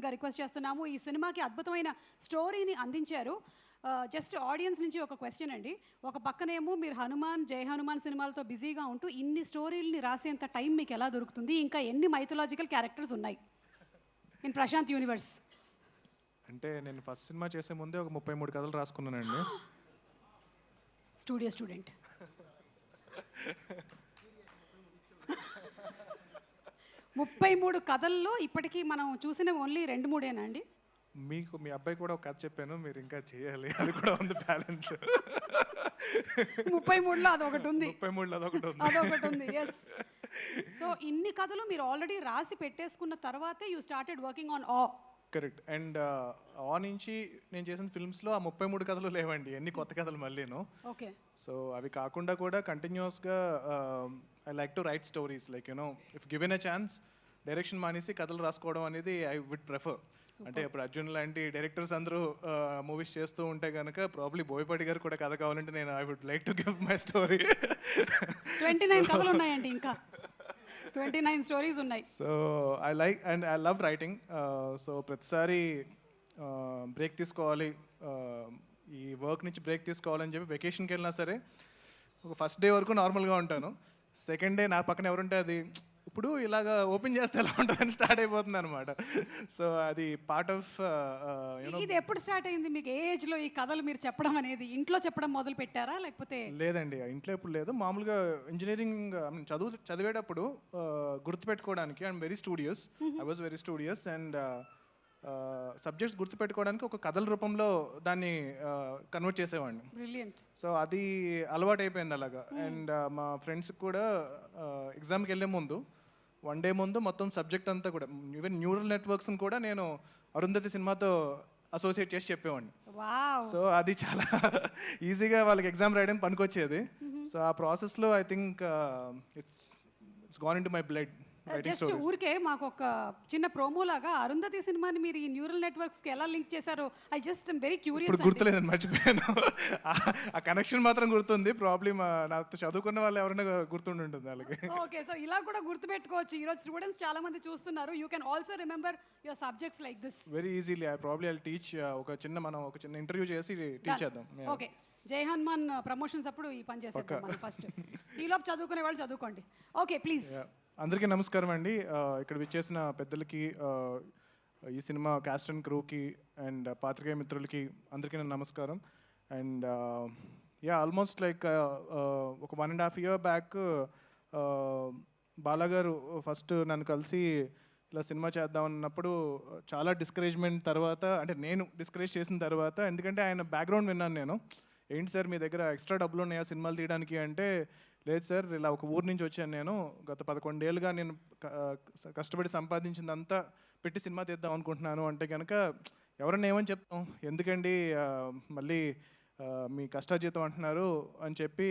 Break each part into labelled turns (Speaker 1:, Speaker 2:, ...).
Speaker 1: రావాల్సిందిగా రిక్వెస్ట్ చేస్తున్నాము. ఈ సినిమాకి అద్భుతమైన స్టోరీని అందించారు. జస్ట్ ఆడియన్స్ నుంచి ఒక క్వశ్చన్ అండి. ఒక పక్కనేమో మీరు హనుమాన్ జై హనుమాన్ సినిమాలతో బిజీగా ఉంటూ ఇన్ని స్టోరీల్ని రాసేంత టైం మీకు ఎలా దొరుకుతుంది? ఇంకా ఎన్ని మైథలాజికల్ క్యారెక్టర్స్ ఉన్నాయి? ఇన్ ప్రశాంత్ యూనివర్స్
Speaker 2: అంటే నేను ఫస్ట్ సినిమా చేసే ముందే ఒక ముప్పై మూడు కథలు రాసుకున్నానండి.
Speaker 1: స్టూడియో స్టూడెంట్ ముప్పై మూడు కథల్లో ఇప్పటికీ మనం చూసిన ఓన్లీ రెండు మూడేనా అండి?
Speaker 2: మీకు మీ అబ్బాయి కూడా ఒక కథ చెప్పాను మీరు ఇంకా చేయాలి. అది కూడా ఉంది బ్యాలెన్స్.
Speaker 1: ముప్పై మూడులో అదొకటి ఉంది.
Speaker 2: ముప్పై మూడులో అదొకటి ఉంది.
Speaker 1: అదొకటి ఉంది ఎస్ సో ఇన్ని కథలు మీరు ఆల్రెడీ రాసి పెట్టేసుకున్న తర్వాతే యూ స్టార్టెడ్ వర్కింగ్ ఆన్ ఆ
Speaker 2: కరెక్ట్. అండ్ ఆ నుంచి నేను చేసిన ఫిల్మ్స్లో ఆ ముప్పై మూడు కథలు లేవండి ఎన్ని కొత్త కథలు మళ్ళీను.
Speaker 1: ఓకే.
Speaker 2: సో అవి కాకుండా కూడా కంటిన్యూస్గా I like to write stories like you know if given a chance direction మానేసి కథలు రాసుకోవడం అనేది ఐ వుడ్ ప్రిఫర్. అంటే ఇప్పుడు అర్జున్ లాంటి డైరెక్టర్స్ అందరూ మూవీస్ చేస్తూ ఉంటే కనుక ప్రాబ్లీ బోయపాటి గారు కూడా కథ కావాలంటే నేను I would like to give my story
Speaker 1: twenty nine కథలు ఉన్నాయండి ఇంకా. ట్వంటీ నైన్ స్టోరీస్ ఉన్నాయి
Speaker 2: so I like and I love writing so ప్రతిసారి uh, బ్రేక్ తీసుకోవాలి. Uh, ఈ వర్క్ నుంచి బ్రేక్ తీసుకోవాలని చెప్పి వెకేషన్కి వెళ్ళినా సరే ఒక ఫస్ట్ డే వరకు నార్మల్గా ఉంటాను. సెకండ్ డే నా పక్కన ఎవరుంటే అది ఇప్పుడు ఇలాగ ఓపెన్ చేస్తే ఎలా ఉంటుందని స్టార్ట్ అయిపోతుంది అనమాట సో అది uh, పార్ట్ ఆఫ్ యూనో
Speaker 1: ఇది ఎప్పుడు స్టార్ట్ అయింది? మీకు ఏ ఏజ్లో ఈ కథలు మీరు చెప్పడం అనేది? ఇంట్లో చెప్పడం మొదలు పెట్టారా? లేకపోతే
Speaker 2: లేదండి ఇంట్లో ఎప్పుడు లేదు. మామూలుగా ఇంజనీరింగ్ చదువు చదివేటప్పుడు ఆ, గుర్తుపెట్టుకోవడానికి I'm very studious I was very studious and subjects గుర్తుపెట్టుకోవడానికి ఒక కథల రూపంలో దాన్ని కన్వర్ట్ చేసేవాడిని.
Speaker 1: బ్రిలియంట్
Speaker 2: సో అది అలవాటు అయిపోయింది అలాగా అండ్ మా ఫ్రెండ్స్ కూడా ఎగ్జామ్కి వెళ్ళే ముందు వన్ డే ముందు మొత్తం సబ్జెక్ట్ అంతా కూడా ఈవెన్ న్యూరల్ నెట్వర్క్స్ని కూడా నేను అరుంధతి సినిమాతో అసోసియేట్ చేసి చెప్పేవాడిని. సో అది చాలా ఈజీగా వాళ్ళకి ఎగ్జామ్ రాయడానికి పనికొచ్చేది. సో ఆ ప్రాసెస్లో I think it's it's gone into my blood
Speaker 1: just
Speaker 2: stories
Speaker 1: ఊరికే మాకు ఒక చిన్న ప్రోమో లాగా అరుంధతి సినిమాని మీరు ఈ న్యూరల్ నెట్వర్క్స్కి ఎలా లింక్ చేశారో ఐ జస్ట్ వెరీ క్యూరియస్
Speaker 2: గుర్తులేదని మర్చిపోయాను. ఆ- కనెక్షన్ మాత్రం గుర్తుంది. ప్రాబ్లమ్ నాతో చదువుకున్న వాళ్ళు ఎవరైనా గుర్తుండి ఉంటుంది వాళ్ళకి.
Speaker 1: ఓకే సో ఇలా కూడా గుర్తుపెట్టుకోవచ్చు. ఈ రోజు స్టూడెంట్స్ చాలా మంది చూస్తున్నారు. You can also remember your subjects like this
Speaker 2: very easily I probably I teach ఒక చిన్న మనం ఒక చిన్న ఇంటర్వ్యూ చేసి టీచ్ చేద్దాం.
Speaker 1: ఓకే జై హనుమాన్ ప్రమోషన్స్ అప్పుడు ఈ పని చేసేద్దాం ఫస్ట్ ఈలోపు చదువుకునే వాళ్ళు చదువుకోండి. Okay please.
Speaker 2: అందరికీ నమస్కారం అండి. ఇక్కడ విచ్చేసిన పెద్దలకి ఈ సినిమా క్యాస్ట్ అండ్ క్రూకి అండ్ పాత్రికేయ మిత్రులకి అందరికీ నా నమస్కారం. అండ్ యా ఆల్మోస్ట్ లైక్ ఒక one and half year back బాలాగారు first నన్ను కలిసి ఇలా సినిమా చేద్దాం అన్నప్పుడు చాలా డిస్కరేజ్మెంట్ తర్వాత అంటే నేను డిస్కరేజ్ చేసిన తర్వాత ఎందుకంటే ఆయన బ్యాక్గ్రౌండ్ విన్నాను నేను. ఏంటి సార్ మీ దగ్గర ఎక్స్ట్రా డబ్బులు ఉన్నాయా సినిమాలు తీయడానికి అంటే లేదు సార్ ఇలా ఒక ఊరు నుంచి వచ్చాను నేను. గత పదకొండేళ్ళుగా నేను కష్టపడి సంపాదించిందంతా పెట్టి సినిమా తీద్దాం అనుకుంటున్నాను అంటే కనుక ఎవరన్నా ఏమని చెప్తాం? ఎందుకండి మళ్ళీ మీ కష్టాజీతం అంటున్నారు అని చెప్పి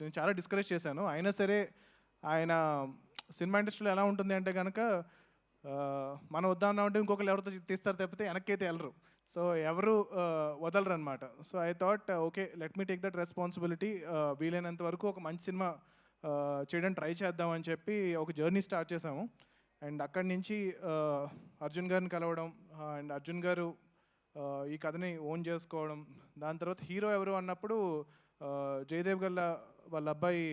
Speaker 2: నేను చాలా డిస్కరేజ్ చేశాను. అయినా సరే ఆయన సినిమా ఇండస్ట్రీలో ఎలా ఉంటుంది అంటే కనుక మనం వద్దామన్నా ఉంటే ఇంకొకరు ఎవరితో తీస్తారు తప్పితే వెనక్కి అయితే వెళ్ళరు. సో ఎవరు వదలరనమాట వదలరు అనమాట so I thought okay let me take that responsibility. వీలైనంత వరకు ఒక మంచి సినిమా చేయడం ట్రై చేద్దాం అని చెప్పి ఒక జర్నీ స్టార్ట్ చేసాము. అండ్ అక్కడి నుంచి అర్జున్ గారిని కలవడం అండ్ అర్జున్ గారు ఈ కథని ఓన్ చేసుకోవడం దాని తర్వాత హీరో ఎవరు అన్నప్పుడు జయదేవ్ గల్లా వాళ్ళ అబ్బాయి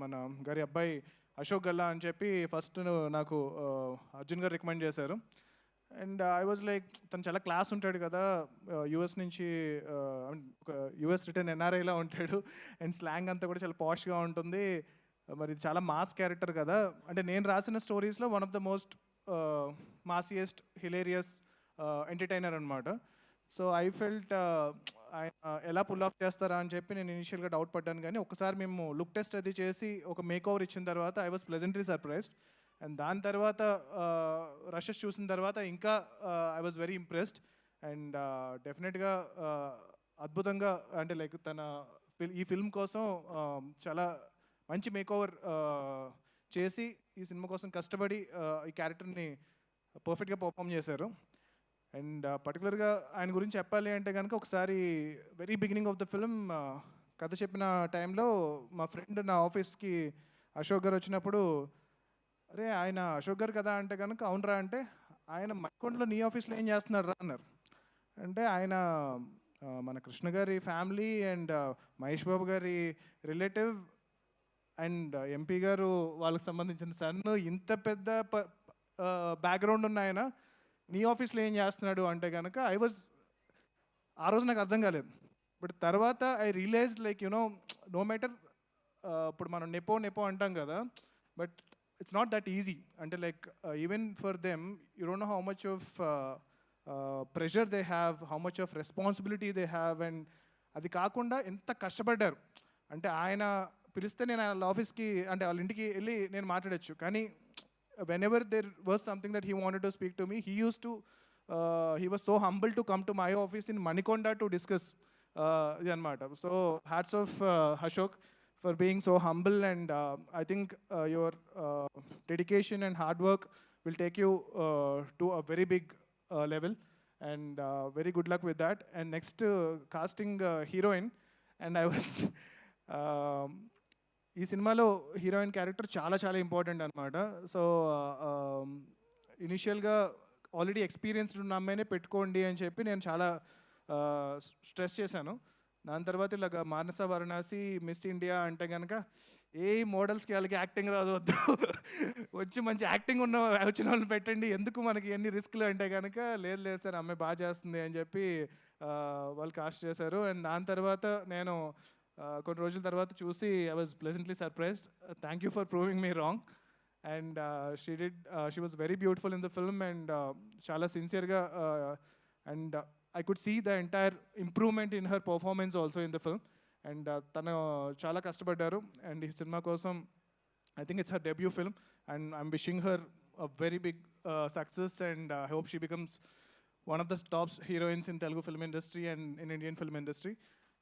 Speaker 2: మన గారి అబ్బాయి అశోక్ గల్లా అని చెప్పి ఫస్ట్ నాకు అర్జున్ గారు రికమెండ్ చేశారు. అండ్ ఐ వాజ్ లైక్ తను చాలా క్లాస్ ఉంటాడు కదా యుఎస్ నుంచి ఆ, యుఎస్ రిటర్న్ ఎన్ఆర్ఐలా ఉంటాడు. అండ్ స్లాంగ్ అంతా కూడా చాలా పాష్గా ఉంటుంది. మరి చాలా మాస్ క్యారెక్టర్ కదా. అంటే నేను రాసిన స్టోరీస్లో one of the most massiest hilarious entertainer అనమాట సో ఐ ఫెల్ట్ ఎలా పుల్ ఆఫ్ చేస్తారా అని చెప్పి నేను ఇనిషియల్గా డౌట్ పడ్డాను. కానీ ఒకసారి మేము లుక్ టెస్ట్ అది చేసి ఒక మేక్ ఓవర్ ఇచ్చిన తర్వాత I was pleasantly surprised and దాని తర్వాత రషెస్ చూసిన తర్వాత ఇంకా I was very impressed and డెఫినెట్గా అద్భుతంగా అంటే లైక్ తన ఫిల్ ఈ ఫిల్మ్ కోసం చాలా మంచి మేక్ ఓవర్ చేసి ఈ సినిమా కోసం కష్టపడి ఈ క్యారెక్టర్ని పర్ఫెక్ట్గా పర్ఫామ్ చేశారు. అండ్ పర్టికులర్గా ఆయన గురించి చెప్పాలి అంటే కనుక ఒకసారి very beginning of the film కథ చెప్పిన టైంలో మా ఫ్రెండ్ నా ఆఫీస్కి అశోక్ గారు వచ్చినప్పుడు అరే ఆయన అశోక్ గారు కదా అంటే కనుక అవునరా అంటే ఆయన మక్కొండలో నీ ఆఫీస్లో ఏం చేస్తున్నారు రా అన్నారు. అంటే ఆయన మన కృష్ణ గారి ఫ్యామిలీ అండ్ మహేష్ బాబు గారి రిలేటివ్ అండ్ ఎంపీ గారు వాళ్ళకి సంబంధించిన సన్ ఇంత పెద్ద బ్యాక్గ్రౌండ్ ఉన్న ఆయన నీ ఆఫీస్లో ఏం చేస్తున్నాడు అంటే కనుక ఐ వాజ్ ఆ రోజు నాకు అర్థం కాలేదు. బట్ తర్వాత I realise like you know no matter ఇప్పుడు మనం నెపో నెపో అంటాం కదా but it's not that easy. Until like uh, అంటే like even for don't know how much of much of pressure they have how much of responsibility they have and అది కాకుండా ఎంత కష్టపడ్డారు? అంటే ఆయన పిలిస్తే నేను వాళ్ళ ఆఫీస్కి అంటే వాళ్ళ ఇంటికి వెళ్ళి నేను మాట్లాడచ్చు. కానీ whenever there was something that he wanted to speak to me he used to he was so humble to come to my office in Manikonda to discuss ఇది అనమాట so hats off Ashok for being so humble and I think your dedication and hard work will take you to a very big level and very good luck with that and next casting heroine and I was ఈ సినిమాలో heroine character చాలా చాలా important అనమాట so ఇనిషియల్గా already experienced ఉన్న అమ్మాయినే పెట్టుకోండి అని చెప్పి నేను చాలా uh, స్ట్రెస్ చేశాను. దాని తర్వాత ఇలాగ మానస వారణాసి మిస్ ఇండియా అంటే కనుక ఏ మోడల్స్కి వాళ్ళకి యాక్టింగ్ రాదు వద్దు. వచ్చి మంచి యాక్టింగ్ ఉన్న వచ్చిన వాళ్ళని పెట్టండి. ఎందుకు మనకి ఎన్ని రిస్క్లు అంటే కనుక లేదు లేదు సార్ అమ్మాయి బాగా చేస్తుంది అని చెప్పి వాళ్ళు కాస్ట్ చేశారు. అండ్ దాని తర్వాత నేను కొన్ని రోజుల తర్వాత చూసి I was pleasantly surprise thank you for proving me wrong and she did she was very beautiful in the film and చాలా సిన్సియర్గా and I could see the entire improvement in her performance also in the film and తను చాలా కష్టపడ్డారు. And ఈ cinema కోసం I think it's her debut film and I'm wishing her a very big success and I hope she becomes one of the tops heroines in Telugu film industry and in Indian film industry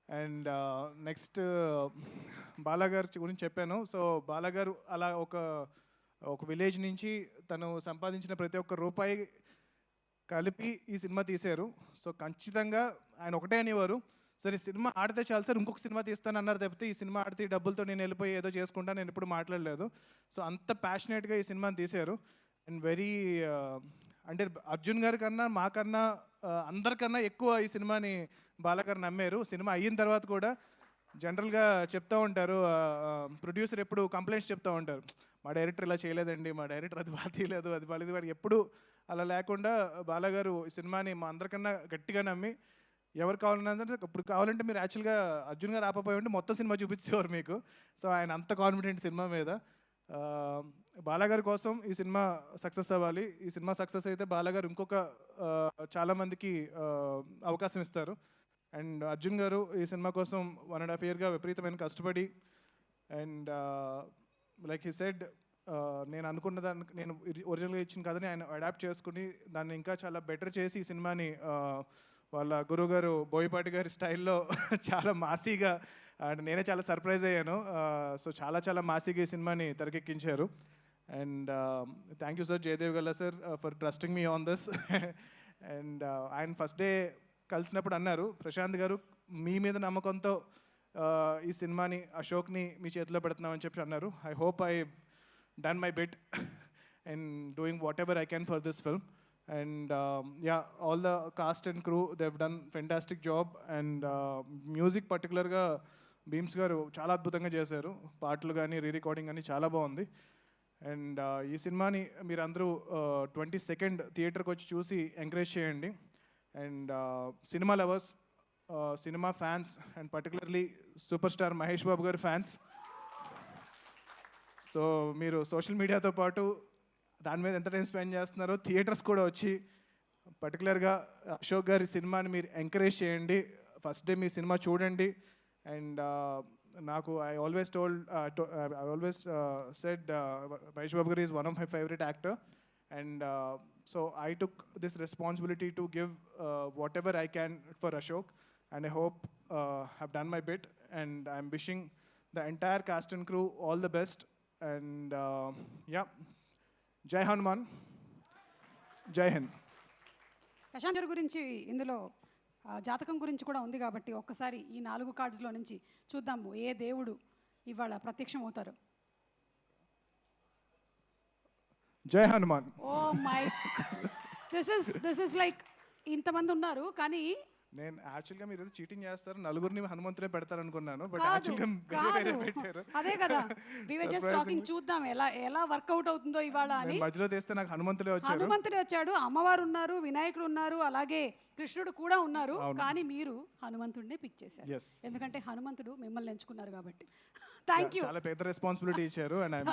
Speaker 2: and next బాలాగారు గురించి చెప్పాను. So బాలాగారు అలా ఒక ఒక village నుంచి తను సంపాదించిన ప్రతి ఒక్క రూపాయి కలిపి ఈ సినిమా తీశారు. సో ఖచ్చితంగా ఆయన ఒకటే అనేవారు. సరే సినిమా ఆడితే చాలు సార్ ఇంకొక సినిమా తీస్తాను అన్నారు తప్పితే ఈ సినిమా ఆడితే ఈ డబ్బులతో నేను వెళ్ళిపోయి ఏదో చేసుకుంటా నేను ఎప్పుడు మాట్లాడలేదు. సో అంత ప్యాషనేట్గా ఈ సినిమాని తీశారు. అండ్ వెరీ అంటే అర్జున్ గారి కన్నా మాకన్నా అందరికన్నా ఎక్కువ ఈ సినిమాని బాలగారు నమ్మారు. సినిమా అయిన తర్వాత కూడా జనరల్గా చెప్తూ ఉంటారు. ప్రొడ్యూసర్ ఎప్పుడు కంప్లైంట్స్ చెప్తూ ఉంటారు. మా డైరెక్టర్ ఇలా చేయలేదండి మా డైరెక్టర్ అది బాగా తీయలేదు అది బాగాలేదు వాడు ఎప్పుడు అలా లేకుండా బాలగారు ఈ సినిమాని మా అందరికన్నా గట్టిగా నమ్మి ఎవరు కావాలన్నా ఇప్పుడు కావాలంటే మీరు యాక్చువల్గా అర్జున్ గారు ఆపపోయి ఉంటే మొత్తం సినిమా చూపించేవారు మీకు. సో ఆయన అంత కాన్ఫిడెంట్ సినిమా మీద. ఆ, బాలాగారి కోసం ఈ సినిమా సక్సెస్ అవ్వాలి. ఈ సినిమా సక్సెస్ అయితే బాలాగారు ఇంకొక చాలామందికి అవకాశం ఇస్తారు. అండ్ అర్జున్ గారు ఈ సినిమా కోసం వన్ అండ్ హాఫ్ ఇయర్గా విపరీతమైన కష్టపడి అండ్ లైక్ హీ సెడ్ నేను అనుకున్న దానికి నేను ఒరిజినల్గా ఇచ్చిన కథని ఆయన అడాప్ట్ చేసుకుని దాన్ని ఇంకా చాలా బెటర్ చేసి ఈ సినిమాని వాళ్ళ గురుగారు బోయపాటి గారి స్టైల్లో చాలా మాసీగా అండ్ నేనే చాలా సర్ప్రైజ్ అయ్యాను. సో చాలా చాలా మాసీగా ఈ సినిమాని తెరకెక్కించారు. And thank you sir Jayadev Galla sir for trusting me on this and ఆయన ఫస్ట్ డే కలిసినప్పుడు అన్నారు ప్రశాంత్ గారు మీ మీద నమ్మకంతో ఈ సినిమాని అశోక్ని మీ చేతిలో పెడుతున్నామని చెప్పి అన్నారు. I hope I done my bit and doing whatever I can for this film and ya all the cast and crew they've done fantastic job and music పర్టికులర్గా భీమ్స్ గారు చాలా అద్భుతంగా చేశారు. పాటలు కానీ రీ రికార్డింగ్ కానీ చాలా బాగుంది. అండ్ uh, ఈ సినిమాని మీరందరూ ట్వంటీ సెకండ్ థియేటర్కి వచ్చి చూసి ఎంకరేజ్ చేయండి. And uh, cinema lovers uh, cinema fans and particularly super star Mahesh Babu గారి ఫ్యాన్స్ సో మీరు సోషల్ మీడియాతో పాటు దాని మీద ఎంత టైం స్పెండ్ చేస్తున్నారో థియేటర్స్ కూడా వచ్చి పర్టికులర్గా అశోక్ గారి సినిమాని మీరు ఎంకరేజ్ చేయండి. ఫస్ట్ డే మీ సినిమా చూడండి. అండ్ నాకు I always told I always said Mahesh Babu garu is one of my favourite actor. And so I took this responsibility to give what ever I can for Ashok. And I hope have done my bit. And I'm wishing the entire cast and crew all the best. And yeah జై హనుమాన్ జై హింద్
Speaker 1: ప్రశాంత్ గారి గురించి ఇందులో జాతకం గురించి కూడా ఉంది కాబట్టి ఒక్కసారి ఈ నాలుగు కార్డ్స్లో నుంచి చూద్దాము. ఏ దేవుడు ఇవాళ ప్రత్యక్షం అవుతారు?
Speaker 2: జై Hanuman
Speaker 1: oh my this is this is like ఇంతమంది ఉన్నారు. కానీ
Speaker 2: నేను యాక్చువల్గా మీరు చీటింగ్ చేస్తారు నలుగురిని హనుమంతునే పెడతారు అనుకున్నాను బట్ యాక్చువల్గా పెట్టారు.
Speaker 1: అదే కదా వి వర్ జస్ట్ టాకింగ్ చూద్దాం ఎలా ఎలా వర్కౌట్ అవుతుందో ఇవాళ అని.
Speaker 2: మధ్యలో తీస్తే నాకు హనుమంతులే వచ్చారు
Speaker 1: హనుమంతుడే వచ్చాడు అమ్మవారు ఉన్నారు వినాయకుడు ఉన్నారు అలాగే కృష్ణుడు కూడా ఉన్నారు కానీ మీరు హనుమంతుడినే పిక్ చేశారు. ఎందుకంటే హనుమంతుడు మిమ్మల్ని ఎంచుకున్నారు కాబట్టి. థ్యాంక్ యూ
Speaker 2: చాలా పెద్ద రెస్పాన్సిబిలిటీ ఇచ్చారు and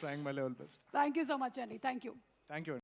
Speaker 2: trying my level best
Speaker 1: thank you so much అండి థ్యాంక్ యూ
Speaker 2: థ్యాంక్ యూ